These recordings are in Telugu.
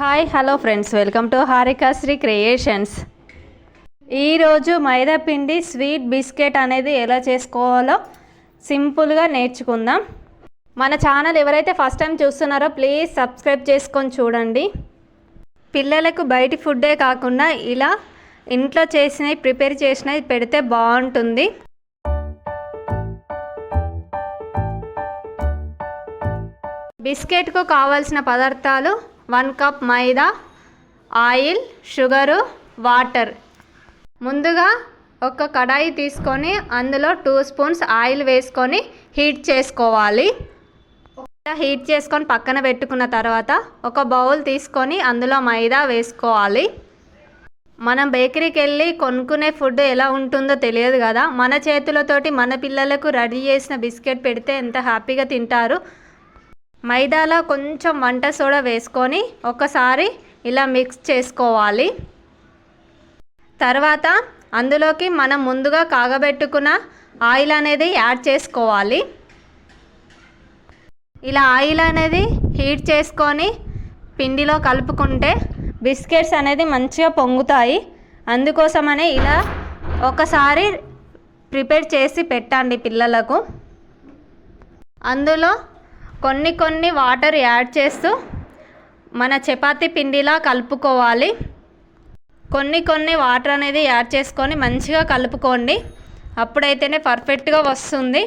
Hi hello friends welcome to Harikasri creations ఈరోజు మైదాపిండి స్వీట్ బిస్కెట్ అనేది ఎలా చేసుకోవాలో సింపుల్గా నేర్చుకుందాం. మన ఛానల్ ఎవరైతే ఫస్ట్ టైం చూస్తున్నారో ప్లీజ్ సబ్స్క్రైబ్ చేసుకొని చూడండి. పిల్లలకు బయటి ఫుడ్డే కాకుండా ఇలా ఇంట్లో చేసినవి ప్రిపేర్ చేసినవి పెడితే బాగుంటుంది. బిస్కెట్కు కావాల్సిన పదార్థాలు one cup maida oil sugar water. ముందుగా ఒక కడాయి తీసుకొని అందులో టూ స్పూన్స్ ఆయిల్ వేసుకొని హీట్ చేసుకోవాలి. హీట్ చేసుకొని పక్కన పెట్టుకున్న తర్వాత ఒక బౌల్ తీసుకొని అందులో మైదా వేసుకోవాలి. మనం బేకరీకి వెళ్ళి కొనుక్కునే ఫుడ్ ఎలా ఉంటుందో తెలియదు కదా. మన చేతులతోటి మన పిల్లలకు రెడీ చేసిన బిస్కెట్ పెడితే ఎంత హ్యాపీగా తింటారు. మైదాలో కొంచెం వంట సోడా వేసుకొని ఒకసారి ఇలా మిక్స్ చేసుకోవాలి. తర్వాత అందులోకి మనం ముందుగా కాగబెట్టుకున్న ఆయిల్ అనేది యాడ్ చేసుకోవాలి. ఇలా ఆయిల్ అనేది హీట్ చేసుకొని పిండిలో కలుపుకుంటే బిస్కెట్స్ అనేది మంచిగా పొంగుతాయి. అందుకోసమనే ఇలా ఒకసారి ప్రిపేర్ చేసి పెట్టండి పిల్లలకు. అందులో కొన్ని కొన్ని వాటర్ యాడ్ చేస్తూ మన చపాతి పిండిలా కలుపుకోవాలి. కొన్ని కొన్ని వాటర్ అనేది యాడ్ చేసుకొని మంచిగా కలుపుకోండి. అప్పుడైతేనే పర్ఫెక్ట్గా వస్తుంది.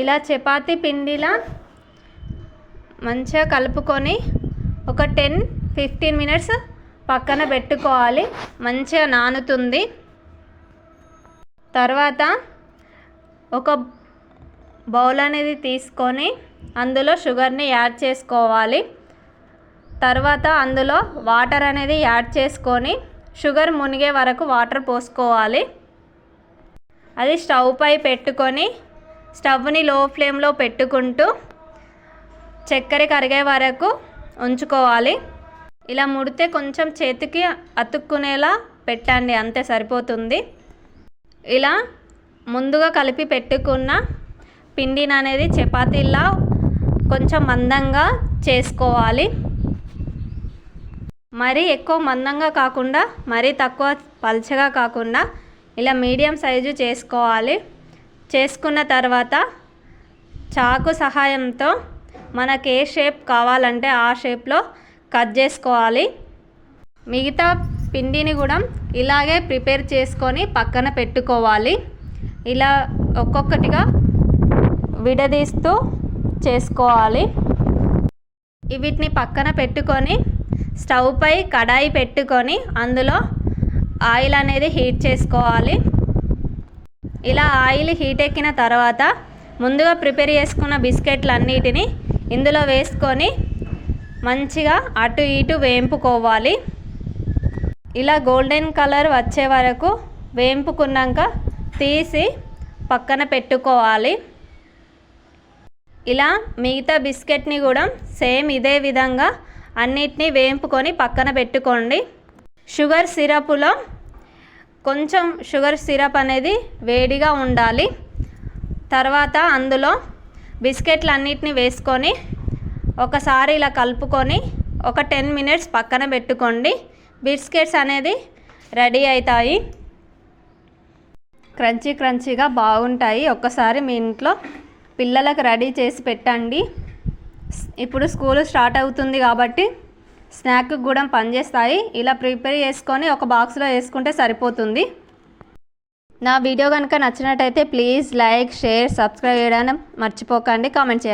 ఇలా చపాతి పిండిలా మంచిగా కలుపుకొని ఒక టెన్ ఫిఫ్టీన్ మినిట్స్ పక్కన పెట్టుకోవాలి. మంచిగా నానుతుంది. తర్వాత ఒక బౌల్ అనేది తీసుకొని అందులో షుగర్ని యాడ్ చేసుకోవాలి. తర్వాత అందులో వాటర్ అనేది యాడ్ చేసుకొని షుగర్ మునిగే వరకు వాటర్ పోసుకోవాలి. అది స్టవ్ పై పెట్టుకొని స్టవ్ని లో ఫ్లేమ్లో పెట్టుకుంటూ చక్కెర కరిగే వరకు ఉంచుకోవాలి. ఇలా ముడితే కొంచెం చేతికి అతుక్కునేలా పెట్టండి అంతే సరిపోతుంది. ఇలా ముందుగా కలిపి పెట్టుకున్న పిండిని అనేది చపాతీలా కొంచెం మందంగా చేసుకోవాలి. మరీ ఎక్కువ మందంగా కాకుండా మరీ తక్కువ పల్చగా కాకుండా ఇలా మీడియం సైజు చేసుకోవాలి. చేసుకున్న తర్వాత చాకు సహాయంతో మనకి ఏ షేప్ కావాలంటే ఆ షేప్లో కట్ చేసుకోవాలి. మిగతా పిండిని కూడా ఇలాగే ప్రిపేర్ చేసుకొని పక్కన పెట్టుకోవాలి. ఇలా ఒక్కొక్కటిగా విడదీస్తూ చేసుకోవాలి. వీటిని పక్కన పెట్టుకొని స్టవ్ పై కడాయి పెట్టుకొని అందులో ఆయిల్ అనేది హీట్ చేసుకోవాలి. ఇలా ఆయిల్ హీట్ ఎక్కిన తర్వాత ముందుగా ప్రిపేర్ చేసుకున్న బిస్కెట్లు అన్నిటిని ఇందులో వేసుకొని మంచిగా అటు ఇటు వేంపుకోవాలి. ఇలా గోల్డెన్ కలర్ వచ్చే వరకు వేంపుకున్నాక తీసి పక్కన పెట్టుకోవాలి. ఇలా మిగతా బిస్కెట్ని కూడా సేమ్ ఇదే విధంగా అన్నిటినీ వేంపుకొని పక్కన పెట్టుకోండి. షుగర్ సిరప్లో కొంచెం షుగర్ సిరప్ అనేది వేడిగా ఉండాలి. తర్వాత అందులో బిస్కెట్లు అన్నిటిని వేసుకొని ఒకసారి ఇలా కలుపుకొని ఒక టెన్ మినిట్స్ పక్కన పెట్టుకోండి. బిస్కెట్స్ అనేది రెడీ అవుతాయి. క్రంచీ క్రంచీగా బాగుంటాయి. ఒక్కసారి మీ ఇంట్లో పిల్లలకు రెడీ చేసి పెట్టండి. ఇప్పుడు స్కూల్ స్టార్ట్ అవుతుంది కాబట్టి స్నాక్ కూడా పనిచేస్తాయి. ఇలా ప్రిపేర్ చేసుకొని ఒక బాక్స్లో వేసుకుంటే సరిపోతుంది. నా వీడియో కనుక నచ్చినట్టయితే ప్లీజ్ లైక్ షేర్ సబ్స్క్రైబ్ చేయడం మర్చిపోకండి. కామెంట్ చేయండి.